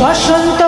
বসন্ত